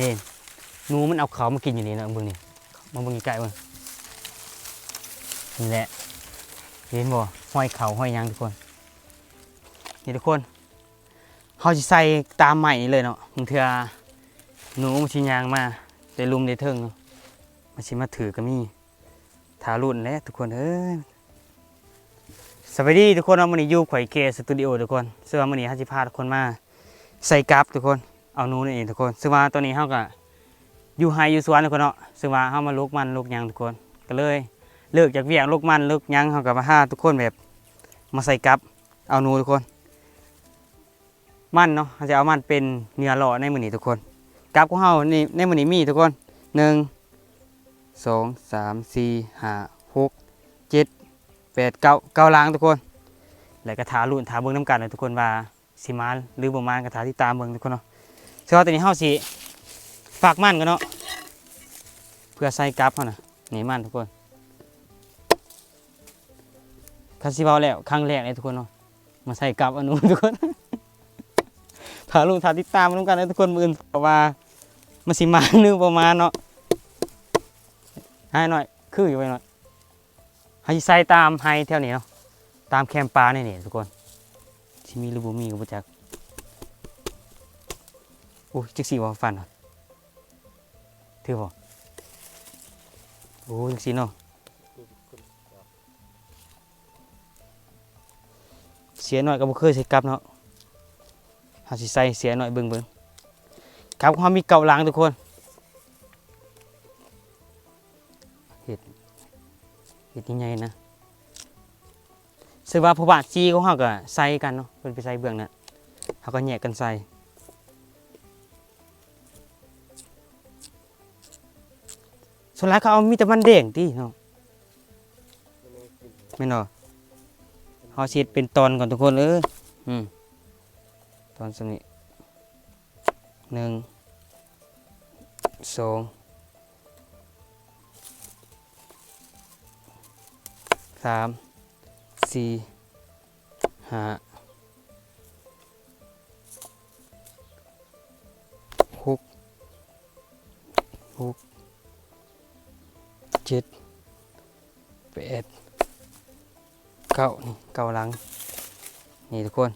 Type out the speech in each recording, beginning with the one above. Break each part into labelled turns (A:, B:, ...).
A: นี่หนูมันเอาเขามากินอยู่นี่นะเบิ่งนี่มาเบิ่งใกล้ๆเบิ่งนี่แหละเห็นบ่ห้อยเขาห้อยยังทุกคนนี่ทุกคนเขาสิใส่ตามใหม่เลยเนาะบางเทื่อหนูมันสิยางมาได้ลุมได้เทิงเนาะมันสิมาถือก็มีทารุ่นแล้วทุกคนเอ้ยสวัสดีทุกคนเอามื้อนี้อยู่ข่อยเกสตูดิโอทุกคนซึ่งว่ามื้อนี้ฮาสิพาทุกคนมาใส่กราฟทุกคน เอานูนี่เองทุกคนซึ่งว่าตอนนี้เฮาก็อยู่ไฮอยู่สวนทุกคนเนาะซึ่งว่าเฮามาลูกมันลูกยังทุกคนก็เลยเลิกจากเวียกลูกมันลูกยังเฮาก็มาหาทุกคนแบบมาใส่กราฟเอานูทุกคน มันเนาะเราจะเอามันเป็นเนื้อหล่อในมือนี้ทุกคนกราฟของเฮานี่ในมือนี้มีทุกคนหนึ่งสองสามสี่ห้าหกเจ็ดแปดเก้าเก้าล้างทุกคน แล้วก็ทารุ่นทาเบิ้งน้ำกันเลยทุกคนว่าสิมาหรือบ่มากระทาที่ตามเบิ้งทุกคนเนาะ ถือว่าตอนนี้เฮาสิฝากมันกันเนาะเพื่อใส่กราฟเฮานะนี่มันทุกคนคาสิเบาแล้วครั้งแรกเลยทุกคนเนาะมาใส่กราฟอนนู้นทุกคนถ้าลุงทาติดตามลุงกันนะทุกคนมืออื่นเพราะว่ามันสิมาหนึงประมาณเนาะให้หน่อยคืออยู่ไว้หน่อยให้ใส่ตามให้แถวนี้เนาะตามแคมปลาเนี่ยนี่ทุกคนที่มีหรือบ่มีก็บ่จัก โอ้ยจักสีว่าฟันเหรอถือบ่โอ้ยจักสีเนาะเสียหน่อยก็บ่เคยใส่กลับเนาะเฮาสิใส่เสียหน่อยเบิ่งเบิ่งครับเฮามีเก่าหลังทุกคนเห็ดเห็ดยังไงนะซึ่งว่าผู้บาดจีของเฮาก็ใส่กันเนาะเพิ่นไปใส่เบื้องนั้นเฮาก็แยกกันใส่ ส่วนหลายเขาเอามีแต่มันแดงติเนาะแม่นบ่เฮาสิเฮ็ดเป็นตอนก่อนทุกคนเอ้ยอืมตอนสนิหนึ่งสองสามสี่ห้าหกหก จ็ดแปดเก้านี่เก้าหลัง นี่ทุกคน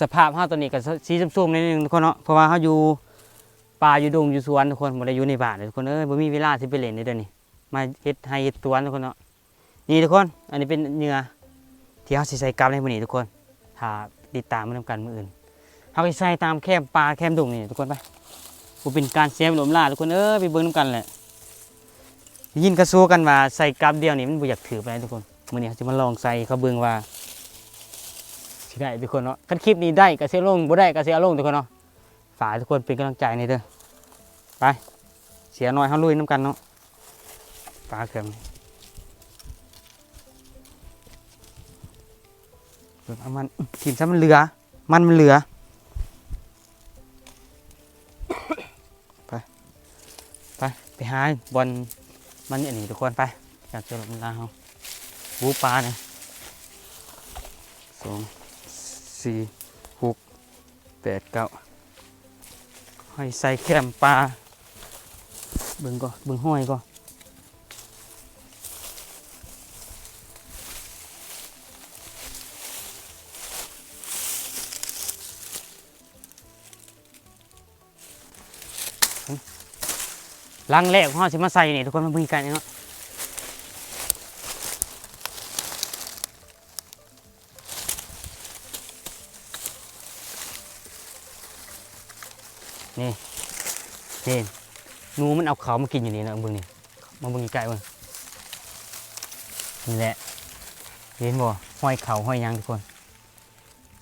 A: สภาพเฮาตัวนี้ก็สีส้มๆนิดนึงทุกคนเนาะเพราะว่าเฮาอยู่ป่าอยู่ดงอยู่สวนทุกคนบ่ได้อยู่ในบ้านทุกคนเอ้ยบ่มีเวลาสิไปเล่นในเดือนนี้มาเฮ็ดให้เฮ็ดสวทุกคนเนาะนี่ทุกคน อันนี้เป็นเหงื่อที่เฮาใส่กลับในมือนี้ทุกคนถ้าติดตามมันำกันมืออื่นเฮาสิใส่ตามแคมป่าแคมดงนี่ทุกคนไปบ่เป็นการเสียเวลาล่าทุกคนเอ้ยไปเบิ่งนํกันแหละ ยินกระซูกันว่าใส่กลับเดียวนี่มันบ่อยากถือไปทุกคนมื้อนี้เฮาสิมาลองใส่เขาเบิ่งว่าสิได้ทุกคนเนาะคันคลิปนี้ได้ก็เสียลงบ่ได้ก็เสียลงทุกคนเนาะฝากทุกคนเป็นกำลังใจในเด้อไปเสียหน่อยเฮาลุยน้ำกันเนาะปลาเครื่องนี่เบิ่งเอามันทีมซะมันเหลือ มันมันเหลือไปไปไปหาบอล มันอันนี้ทุกคนไปอยากเจอลมลาเขาบูปลาเนี่ยสองสี่หกแปดเก้าห้อยใส่แคมปลาเบิ่งก็เบิ่งห้อยก็ ลังแรกของเราจะมาใส่นี่ทุกคนมาบิ่งกันเนาะนี่นี่หนูมันเอาเขามากินอยู่นี่นะเบิ่งนี่มาบิ่งใกล้ๆเบิ่งนี่แหละเห็นบ่ห้อยเขาห้อยยังทุกคน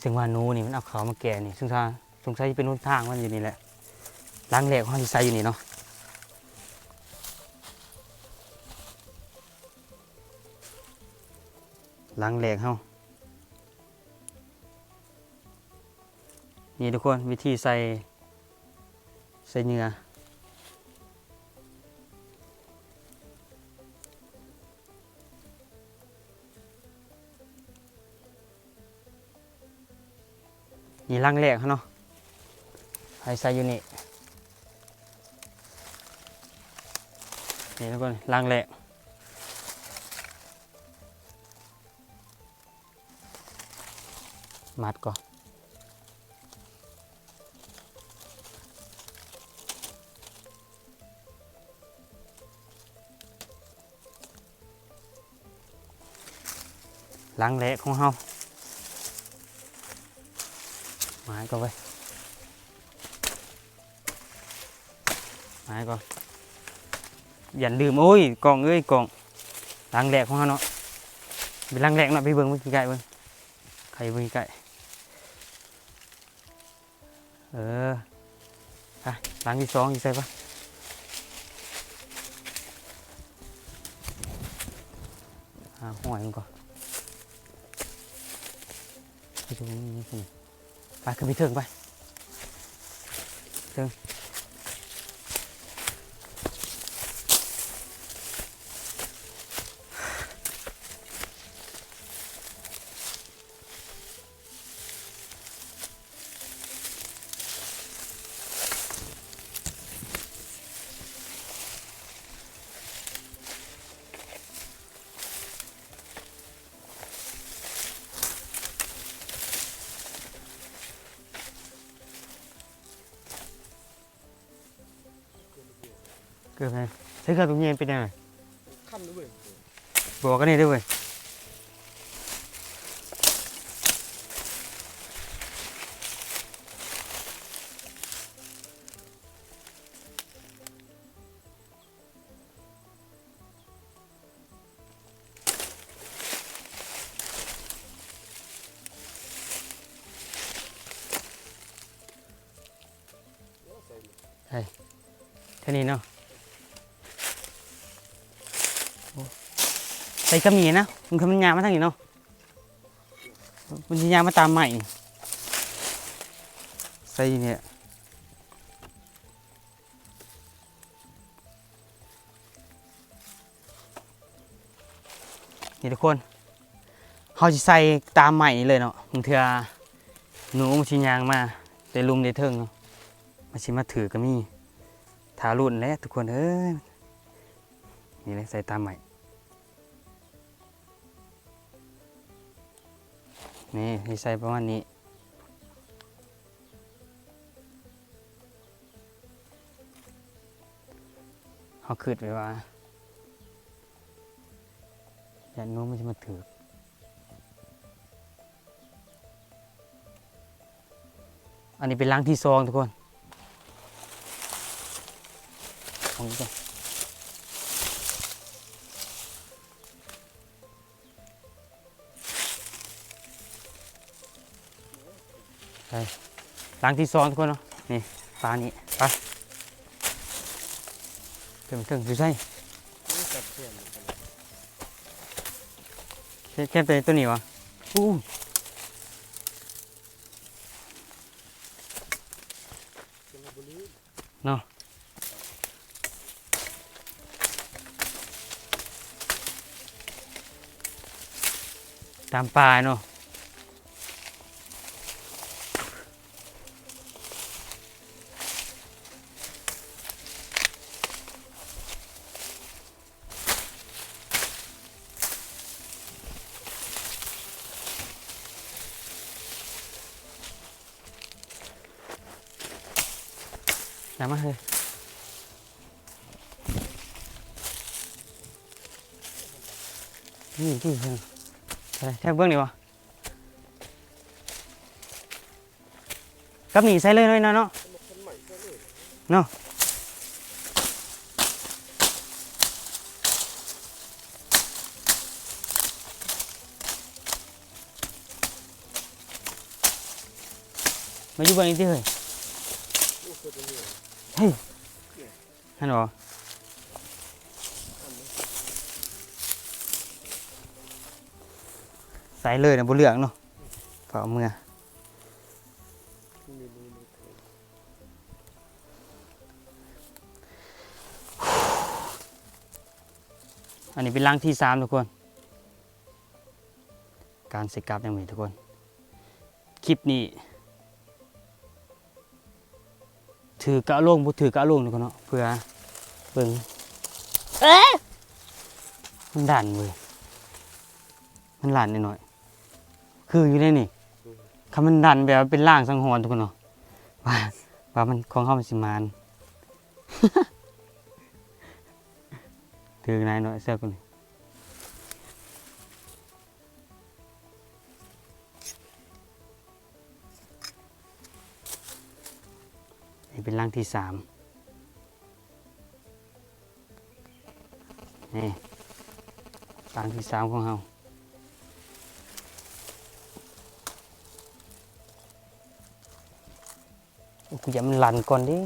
A: ซึ่งว่านูนี่มันเอาเขามาแก่นี่ซึ่งถ้าสงสัยจะเป็นหนทางมันอยู่นี่แหละล้างแหลกเขาสิใส่อยู่นี่เนาะ ล้างแหลกเฮานี่ทุกคนวิธีใส่ใส่เนื้อนี่ลังแรกเขาเนาะให้ใส่อยู่นี่นี่ทุกคนล้างแหล มัดก่อนล้างแหละของเฮาหมายก็ไว้หายก่อนอย่าลืมโอ้ยกล่องเอ้ยกล่องล้างแหลกของเขาเนาะไปล้างแหลกเนาะไปเบิ่งเมื่อกี้ไก่เบิ่งใครเบิ่งไก่ หลังที่สองอีกใช่ปะหาหอยมันก่อนไปดูนี่ไปขึ้นไปเถิงไปเถิง กือบไงใช้เครื่องตรงนี้เป็นยังไง
B: ค่ำด้วยเว้ย
A: บอกกันนี่ด้วยเวยแค่นี้เนาะ ส่กระหมีนะมันคือมันยามาทางนี้เนาะมันสิยามาตามใหม่ใส่เนี่ยนี่ทุกคนเขาจะใส่ตามใหม่เลยเนาะบางเทื่อหนูมันชิยางมาแต่ลุมได้เทิงเนาะมาชิมาถือก็มีถารุ่นแล้วทุกคนเอ้ยนี่เลยใส่ตามใหม่ นี่ให้ใส่ประมาณนี้ เขาคืดไว้ว่าอย่าโน้มมันจะมาถืออันนี้เป็นล้างที่ซองทุกคนของนี้ ก่อนล้างที่ซองทุกคนเนาะนี่ปลานี้ไปถึงถึงดูใช่
B: นี่จับเสียนกัน
A: แค่แค่ตัวตัวนี้วะอู้
B: เนบุรี
A: ตามปลาเนาะ ที่เพิ่งอะไรแค่เบื้องนี่วะกับหนีใส่เลยเลยนะเนาะ
B: เนาะ
A: มาอยู่บื้องนี้ที่เฮ้ย
B: เกิดเป็นเหยื่อ
A: ฮันหร ใส่เลยนะบุเหลืองเนาะฝาเอามือ
B: มีรูมีเท
A: อันนี้เป็นร่างที่สามทุกคน การสกับยังมีทุกคน คลิปนี้ ถือกะโลงบ่ถือกะโลงนี่ก็เนาะเพื่อเบิ่ง
C: เอ๊ะ
A: มันดันเว้ยมันหลั่นนิดหน่อย คืออยู่ในนี่คำมันดันแบบว่าเป็นร่างสังหรณ์ทุกคนเนาะว่าว่ามันของเขามันสิมานถือนายหน่อยเสื้อกูนี่นี่เป็นร่างที่สามนี่ร่างที่สามของเรา กูอย่ามันหลันก่อนดิ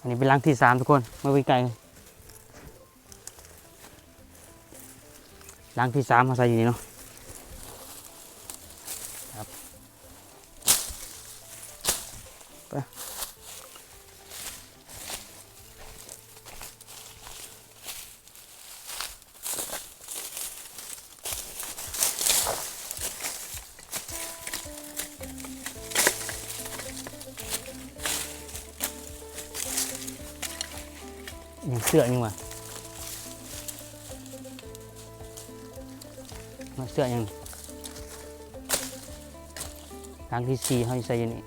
B: อั
A: นนี้เป็นร่างที่สามทุกคนมาไว้ไกลร่างที่สามมาใส่อยู่นี่เนาะ ยังเสื้อยังวะมาเสื้อยังร่างที่สี่เขาจะใส่อยู่นี่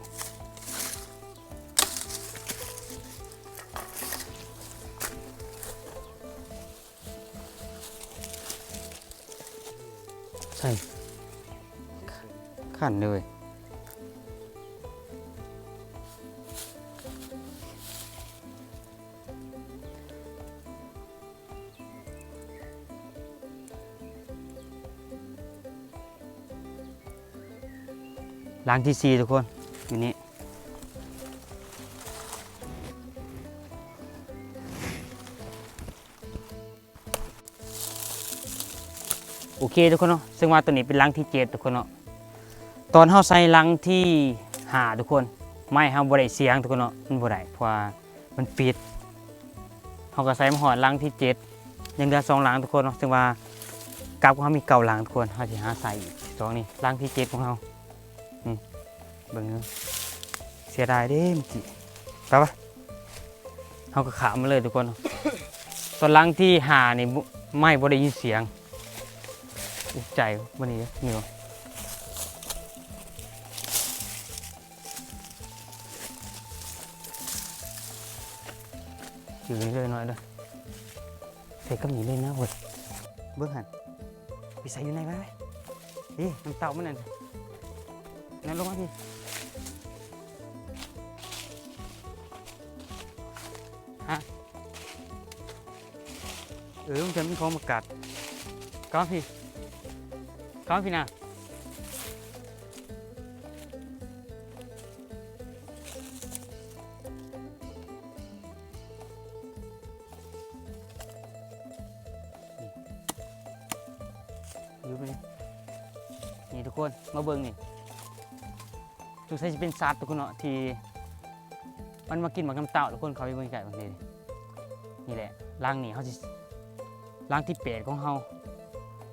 A: ใส่ขันเลย ล้างที่สี่ทุกคนอยู่นี่โอเคทุกคนเนาะซึ่งว่าตัวนี้เป็นล้างที่เจ็ดทุกคนเนาะตอนเฮาใส่ล้างที่หาทุกคน ไม่เฮาบ่ได้เสียงทุกคนเนาะมันบ่ได้เพราะว่ามันปิดเฮาก็ใส่มาหอดล้างที่เจ็ดยังเหลือสองล้างทุกคนเนาะซึ่งว่ากับของเฮามีเก่าล้างทุกคนเฮาสิหาใส่อีกสองนี่ล้างที่เจ็ดของเฮา เบิ่งเสียดายเด้มอจิไปปะเขาก็ขามมาเลยทุกคน ตอนลังที่หานี่ไม่บ่ได้ยินเสียงอุกใจวันนี้เหนียวอยู่เรื่อยๆหน่อยเด้อเสกกับหนีเลยนะเว้ยเบิ่งหันไปใส่อยู่ในไว้ไว้เอ๊ะน้ำเต่ามันนั่น นั่นลงมาพี่ฮะเออมันจะมีของมากัดก้อนพี่ก้อนพี่นะอยู่ไหมนี่ทุกคน มาเบิ่งนี่ สงสัยจะเป็นสัตว์ทุกคนเนาะที่มันมากินหมากน้ำเต่าทุกคนเขาไปเบิ่งไก่บางทีนี่แหละร่างนี่เขาจะร่างที่แปดของเฮา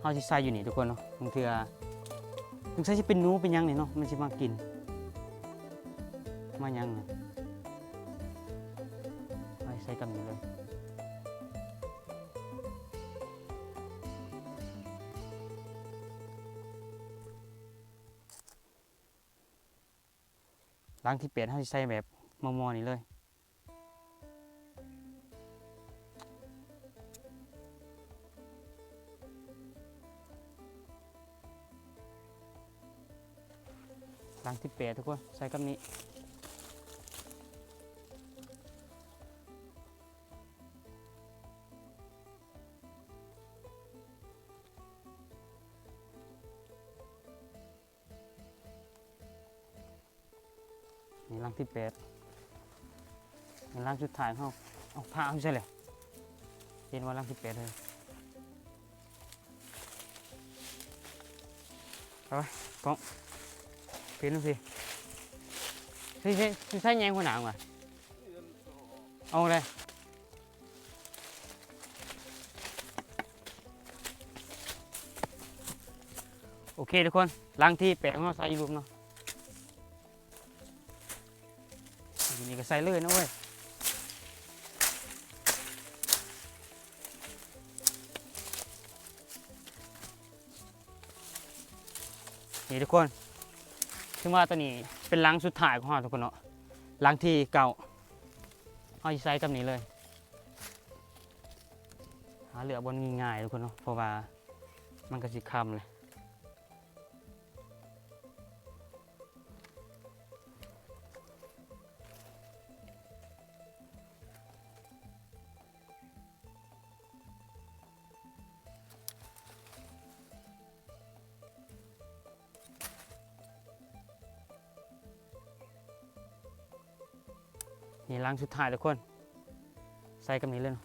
A: เฮาสิใส่อยู่นี่ทุกคนเนาะบางเทือสงสัยสิเป็นนูเป็นยังนี่เนาะมันสิมากิน มายังนะไปใส่กันเลย ร่างที่เปดเฮาสิใส่แบบมอๆนี่เลยล้างที่เปลี่ยนทุกคนใส่กับนี้ ลังที่แปดลังสุดท้ายเขาเอาผ้าเม่ใช่เลยเห็นว่าลังที่แปดเลยเอาไปกองเปลี่ยนสิสิสิสิใช่ยังหัวหนังว่ะเอาเลยโอเคทุกคนลังที่แปดขอเราใส่รูปเนาะ ใส่เลยนะเว้ยนี่ทุกคนถึงว่าตัวนี้เป็นล้างสุดท้ายของเราทุกคนเนาะล้างที่เก่าเอาใส่กับนี้เลยหาเหลือบนง่ายๆทุกคนเนาะเพราะว่ามันก็สิคำเลยางสุดท้ายทุกคน ใส่กับนี้เลยเนาะ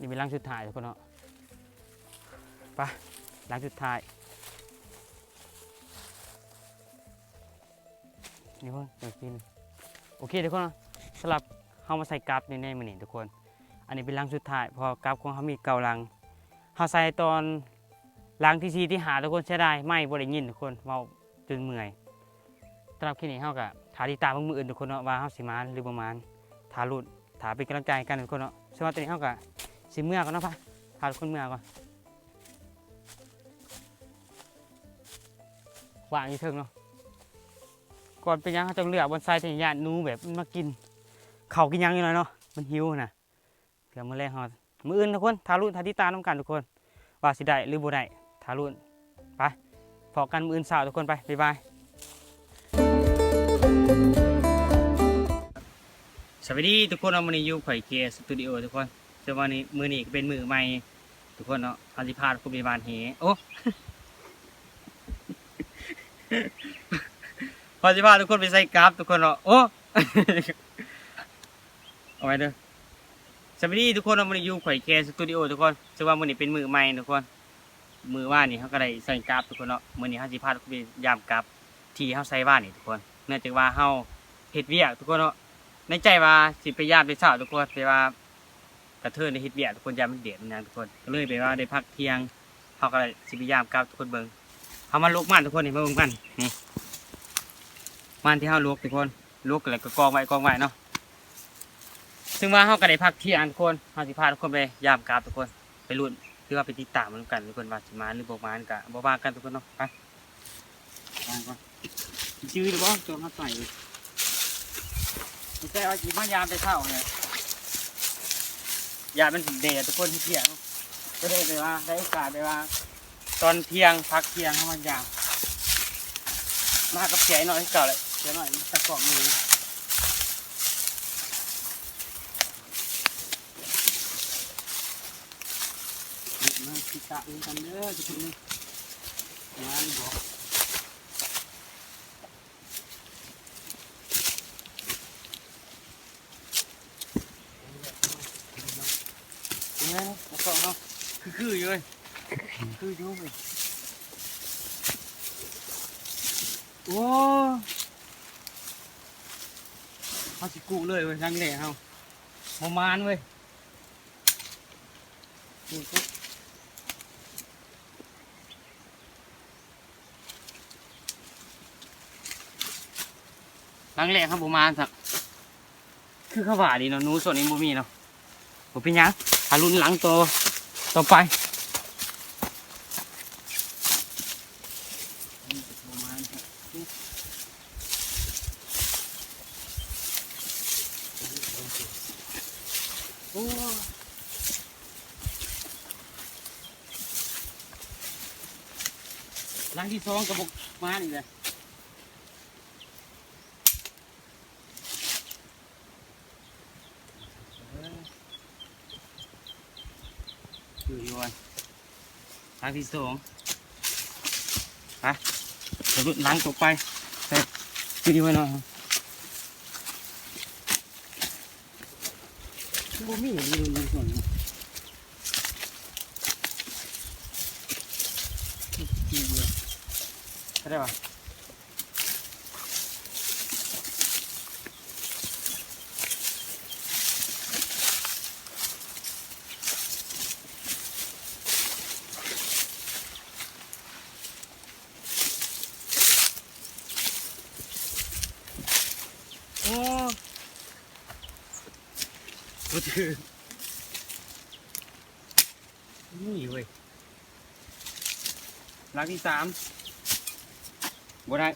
A: นี่เป็นล้างสุดท้ายทุกคนเนาะไปล้างสุดท้าย นี่เพิ่นเดี๋ยวกิน โอเคทุกคนเนาะสำหรับ เฮามาใส่กราฟในในมือนี้ทุกคน อันนี้เป็นลังสุดท้ายพอกราฟของเขามีเก่าลังเฮาใส่ตอนลังที่สี่ที่หาทุกคนใช้ได้ไม่บ่ได้ยินทุกคนเว้าจนเมื่อยสำหรับคลิปนี้เฮาก็ถาติดตามเบิ่งมืออื่นทุกคนเนาะว่าเฮาสิมาหรือบ่มาถาลุ้นถาเป็นกำลังใจกันทุกคนเนาะสำหรับตอนนี้เฮาก็สิเมื่อก่อนเนาะพะพาทุกคนเมื่อก่อนวางอยู่เทิงเนาะก่อนเป็นยังเขาต้องเลือกบนไซต์ที่ญาตินูแบบมากิน เขากินยังอยู่หน่อยเนาะมันหิวนะเดี๋ยวมื้อแรกเฮามื้ออื่นทุกคนทารุณทาติตาน้ำกันทุกคนว่าสิได้หรือบ่ได้ทารุณไปพอกันมื้ออื่นเช้าทุกคนไปบ๊ายบายสวัสดีทุกคนเอามื้อนี้อยู่ข่อยเคสตูดิโอทุกคนแต่ว่านี้มื้อนี้เป็นมือใหม่ทุกคนเนาะเฮาสิพาทุกคนไปบ้านเฮโอ้พอสิพาทุกคนไปใส่กราฟทุกคนเนาะโอ้ เอาไว้เด้อสวัสดีทุกคนเรามาอยู่ข่อยแคสตูดิโอทุกคนซึ่งว่ามื้อนี้เป็นมือใหม่ทุกคน มือว่านี่เขาก็ได้ใส่กราฟทุกคนเนาะมื้อนี้เขาสิพาทุกคนไปยามกราฟที่เขาใส่ว่านนี่ทุกคน เนื่องจากว่าเขาเฮ็ดเวียกทุกคนเนาะ ในใจว่าสิไปยามไปเช้าทุกคนแต่ว่ากระเทินได้เฮ็ดเวียกทุกคนยามมันเดือดมันหยังทุกคน ก็เลยไปว่าได้พักเที่ยงเขาก็เลยสิไปยามกราฟทุกคนเบิ่งเขามาลุกมันทุกคนนี่มาเบิ่งกันนี่มันที่เขาลุกทุกคนลุกแล้วก็กองไว้กองไว้เนาะ ซึ่งว่าเขาก็ได้พักเที่ยงทุกคนเขาสิพาทุกคนไปยามกราฟทุกคนไปรุ่นหรือว่าไปติดตามมันกันทุกคนว่าสิมาหรือบ่มากันบ่ว่ากันทุกคนเนาะไปวางก่อนจื้อหรือบ่ตัวเขาใส่ไม่ใช่ว่าสิมายามไปเท่าเนี่ยยามมันเดดทุกคนที่เที่ยงก็ได้ไปว่าได้โอกาสไปว่า ตอนเที่ยงพักเที่ยงเขามายามมากับเสียหน่อยเก่าเลยเสียหน่อยตะกล่องมื มาติดตามกันเด้อทุกคนงานบอกยังไงนะแล้วก็เนาะคือคืออยู่เลยคืออยู่เลยโอ้เขาสิกูเลยเว้ยทั้งเละเขาประมาณเว้ยนี่ปุ๊บ หลังแรกครับผมมาสักคือข้าวหวานดีเนาะนูส่วนนี้บ่มีเนาะผมเป็นยังหารุนหลังโตวต่อไปโอ้หลังที่สองกระบอกมานี่เลยอยวนทางที่สองไปเดี๋ยวล้างตกไปเสร็จอยู่ดีไว้หน่อยครับบ่มีอย่างนี้เลยส่วนนี้ดียเข้าได้ปะโอ้ ก็คือนี่เว้ยรักที่สามบ่ได้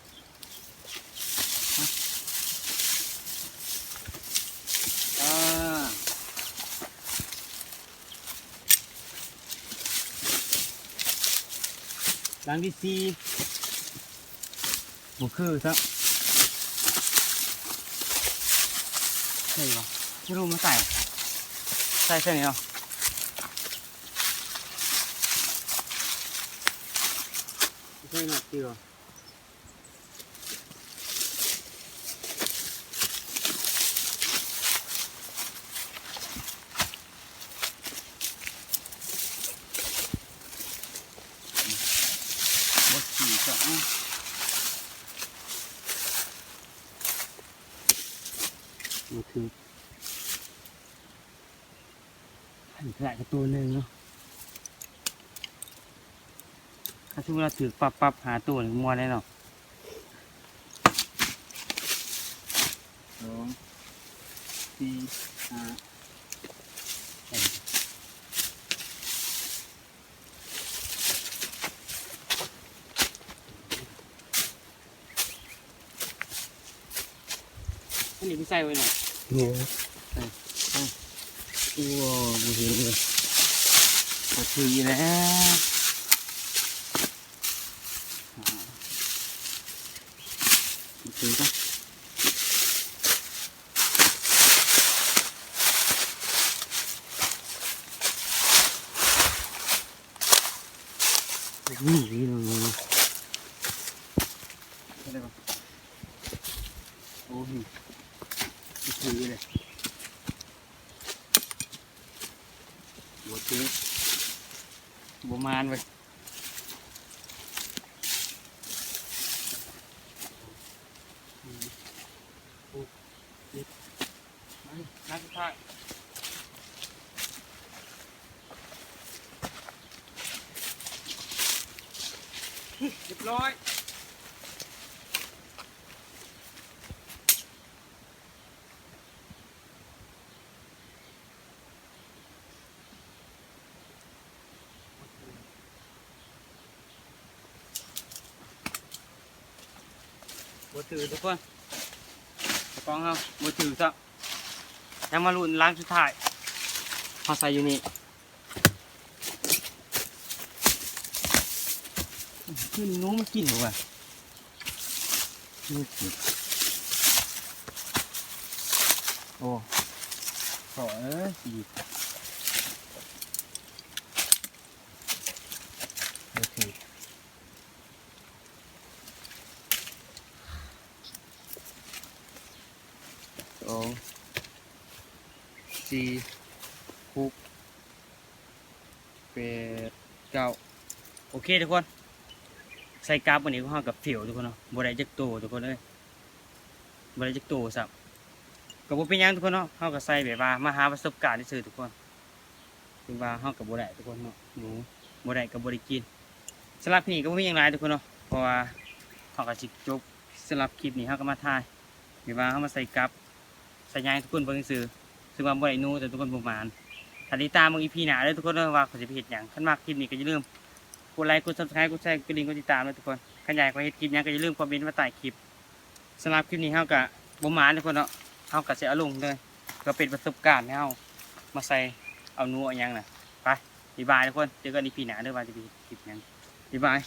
A: าหลังที่สี่บ่คือซะใช่ปะไม่รู้มาใส่ ใส่เส้นนี้เหรอไม่ใช่หนักดีเหรอบดขี่จ้ะอะมาถือ อันแผลก็ ตัวหนึ่งเนาะถ้าสมมติเราถือปับปับหาตัวหนึ่งมัวได้เนาะสองสี่ห้าหกอันนี้พี่ใส่ไว้หน่อย
B: เนี่ย
A: โอ้บุเห็น เลยก็ถืออยู่แล้วอ่าถือก็นี่นี่ลงมาได้ปะโอ้ยถือเลยบัวตื้อ บมานไปนักท่ายเรียบร้อย บัวตื้อทุกคนตะกองเขาบัวตื้อซะยังมาลุ้นล้างสุดท้ายเขาใส่อยู่นี่คือหนูมันกินหรือเปล่าโอ้ขอเอ้ยอีกโอเคสองสี่หกแปดเก้าโอ เคทุกคน ใส่กราฟวันนี้ก็ห้ากับผิวทุกคนเนาะบได้จักโตทุกคนเอ้ยบได้จักโตสับกับบ่เป็นยังทุกคนเนาะเฮาก็ใส่แบบว่ามาหาประสบการณ์ที่ซื่อทุกคนถึงว่าเฮากับบ่ได้ทุกคนเนาะหนูบ่ได้กับบ่ได้กินสำหรับคลิปนี้ก็บ่มีหยังหลายทุกคนเนาะเพราะว่าเฮาก็สิจบสำหรับคลิปนี้เฮาก็มาถ่ายแบบว่าเฮามาใส่กราฟใส่ยังทุกคนเบิ่งซื่อซึ่งว่าบ่ได้นู้แต่ทุกคนบ่มานถ้าติดตามมึง EP หนาเด้อทุกคนเด้อว่าเขาสิไปเฮ็ดหยังคันมักคลิปนี้ก็อย่าลืม กดไลค์กดซับสไครต์กดแชร์กดกระดิ่งกดติดตามเลยทุกคนขยายกว่าเห็ดคลิปนี้ก็อย่าลืมคอมเมนต์มาใต้คลิปสำหรับคลิปนี้เฮากับ่หมานทุกคนเนาะเฮาก็สิเอาลงเลยก็เป็นประสบการณ์ให้เฮามาใส่เอาหนูเอาหยังน่ะไปบ๊ายบายทุกคนเจอกันอีพีหน้าเด้อว่าจะมีคลิปหยังบ๊ายบาย